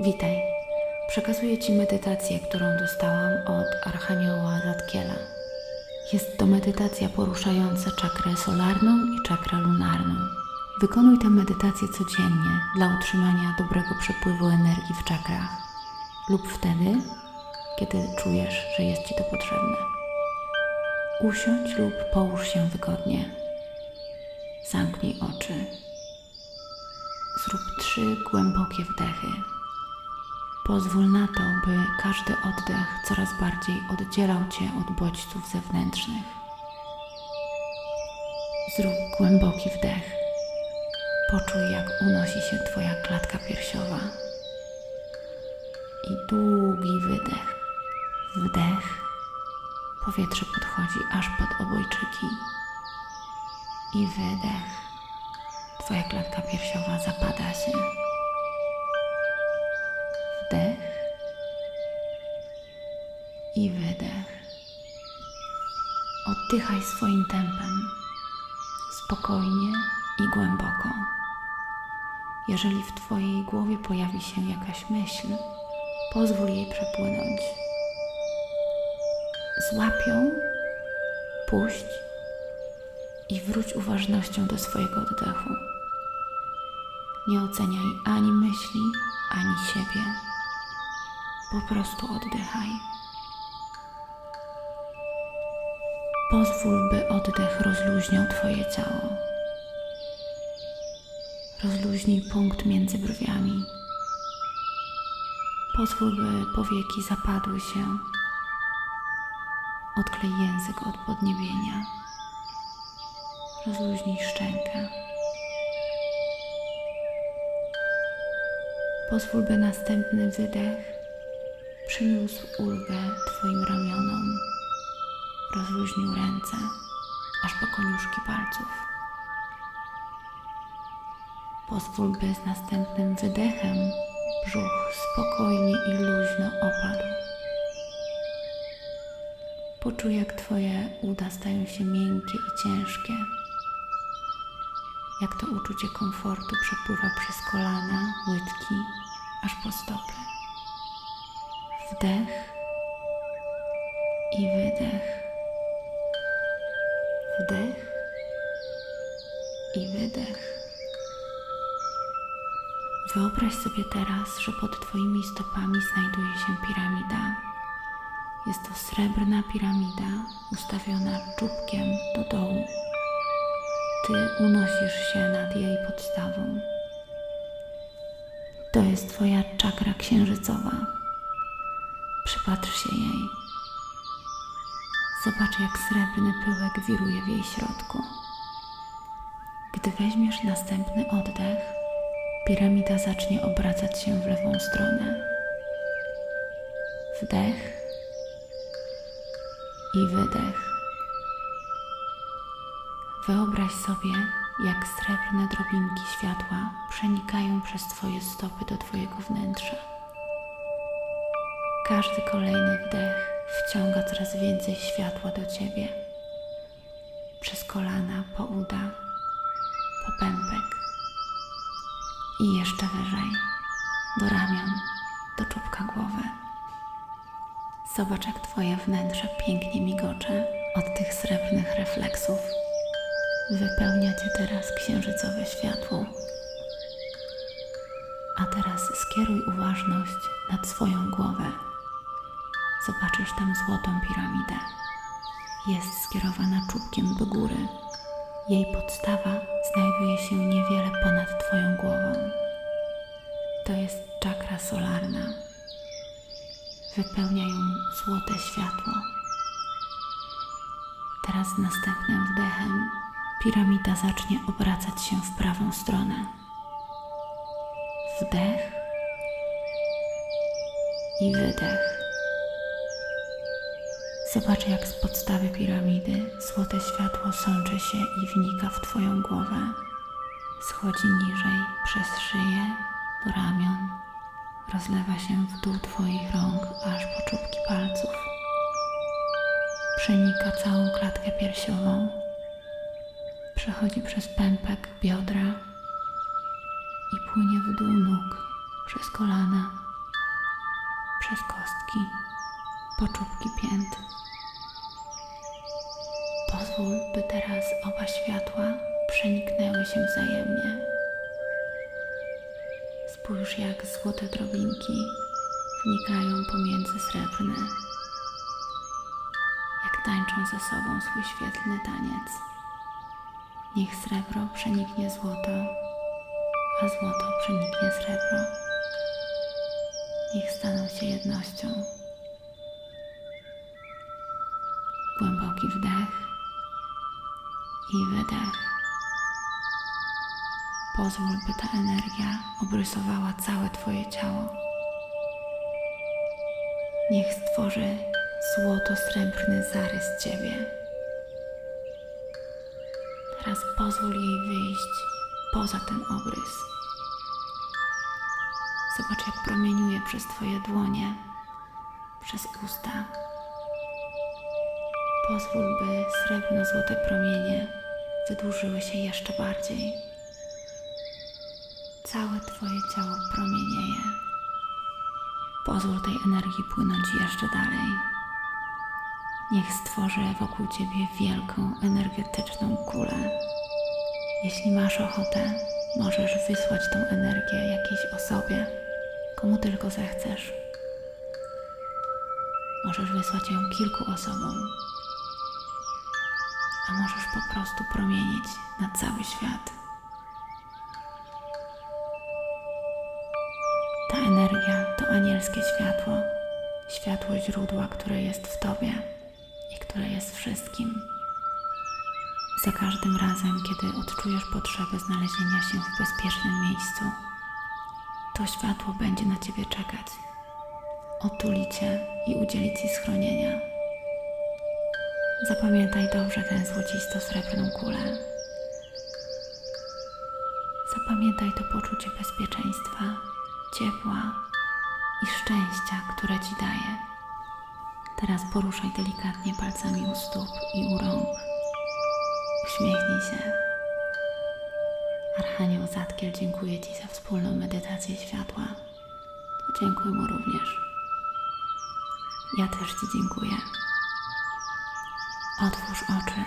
Witaj. Przekazuję Ci medytację, którą dostałam od Archanioła Zadkiela. Jest to medytacja poruszająca czakrę solarną i czakrę lunarną. Wykonuj tę medytację codziennie dla utrzymania dobrego przepływu energii w czakrach lub wtedy, kiedy czujesz, że jest Ci to potrzebne. Usiądź lub połóż się wygodnie. Zamknij oczy. Zrób trzy głębokie wdechy. Pozwól na to, by każdy oddech coraz bardziej oddzielał Cię od bodźców zewnętrznych. Zrób głęboki wdech. Poczuj, jak unosi się Twoja klatka piersiowa. I długi wydech. Wdech. Powietrze podchodzi aż pod obojczyki. I wydech. Twoja klatka piersiowa zapada się. I wydech. Oddychaj swoim tempem, spokojnie i głęboko. Jeżeli w Twojej głowie pojawi się jakaś myśl, pozwól jej przepłynąć. Złap ją, puść i wróć uważnością do swojego oddechu. Nie oceniaj ani myśli, ani siebie. Po prostu oddychaj. Pozwól, by oddech rozluźniał Twoje ciało. Rozluźnij punkt między brwiami. Pozwól, by powieki zapadły się. Odklej język od podniebienia. Rozluźnij szczękę. Pozwól, by następny wydech przyniósł ulgę Twoim ramionom, rozluźnił ręce aż po koniuszki palców. Pozwól, by z następnym wydechem brzuch spokojnie i luźno opadł. Poczuj, jak Twoje uda stają się miękkie i ciężkie. Jak to uczucie komfortu przepływa przez kolana, łydki, aż po stopy. Wdech i wydech. Wdech i wydech. Wyobraź sobie teraz, że pod Twoimi stopami znajduje się piramida. Jest to srebrna piramida ustawiona czubkiem do dołu. Ty unosisz się nad jej podstawą. To jest Twoja czakra księżycowa. Przypatrz się jej. Zobacz, jak srebrny pyłek wiruje w jej środku. Gdy weźmiesz następny oddech, piramida zacznie obracać się w lewą stronę. Wdech i wydech. Wyobraź sobie, jak srebrne drobinki światła przenikają przez Twoje stopy do Twojego wnętrza. Każdy kolejny wdech wciąga coraz więcej światła do Ciebie. Przez kolana, po uda, po pępek i jeszcze wyżej, do ramion, do czubka głowy. Zobacz, jak Twoje wnętrze pięknie migocze od tych srebrnych refleksów. Wypełnia Cię teraz księżycowe światło. A teraz skieruj uważność nad swoją głowę. Zobaczysz tam złotą piramidę. Jest skierowana czubkiem do góry. Jej podstawa znajduje się niewiele ponad Twoją głową. To jest czakra solarna. Wypełnia ją złote światło. Teraz z następnym wdechem piramida zacznie obracać się w prawą stronę. Wdech i wydech. Zobacz, jak z podstawy piramidy złote światło sączy się i wnika w Twoją głowę. Schodzi niżej przez szyję do ramion, rozlewa się w dół Twoich rąk aż po czubki palców. Przenika całą klatkę piersiową, przechodzi przez pępek biodra i płynie w dół nóg, przez kolana, przez kostki, po czubki pięt. Pozwól, by teraz oba światła przeniknęły się wzajemnie. Spójrz, jak złote drobinki wnikają pomiędzy srebrne, jak tańczą ze sobą swój świetlny taniec. Niech srebro przeniknie złoto, a złoto przeniknie srebro. Niech staną się jednością. Głęboki wdech i wydech. Pozwól, by ta energia obrysowała całe Twoje ciało. Niech stworzy złoto-srebrny zarys Ciebie. Teraz pozwól jej wyjść poza ten obrys. Zobacz, jak promieniuje przez Twoje dłonie, przez usta. Pozwól, by srebrno-złote promienie wydłużyły się jeszcze bardziej. Całe Twoje ciało promienieje. Pozwól tej energii płynąć jeszcze dalej. Niech stworzy wokół Ciebie wielką, energetyczną kulę. Jeśli masz ochotę, możesz wysłać tą energię jakiejś osobie, komu tylko zechcesz. Możesz wysłać ją kilku osobom, a możesz po prostu promienić na cały świat. Ta energia to anielskie światło, światło źródła, które jest w Tobie i które jest wszystkim. Za każdym razem, kiedy odczujesz potrzebę znalezienia się w bezpiecznym miejscu, to światło będzie na Ciebie czekać, otuli Cię i udzieli Ci schronienia. Zapamiętaj dobrze tę złocisto-srebrną kulę. Zapamiętaj to poczucie bezpieczeństwa, ciepła i szczęścia, które Ci daje. Teraz poruszaj delikatnie palcami u stóp i u rąk. Uśmiechnij się. Archanioł Zatkiel dziękuję Ci za wspólną medytację światła. Podziękuj mu również. Ja też Ci dziękuję. Otwórz oczy.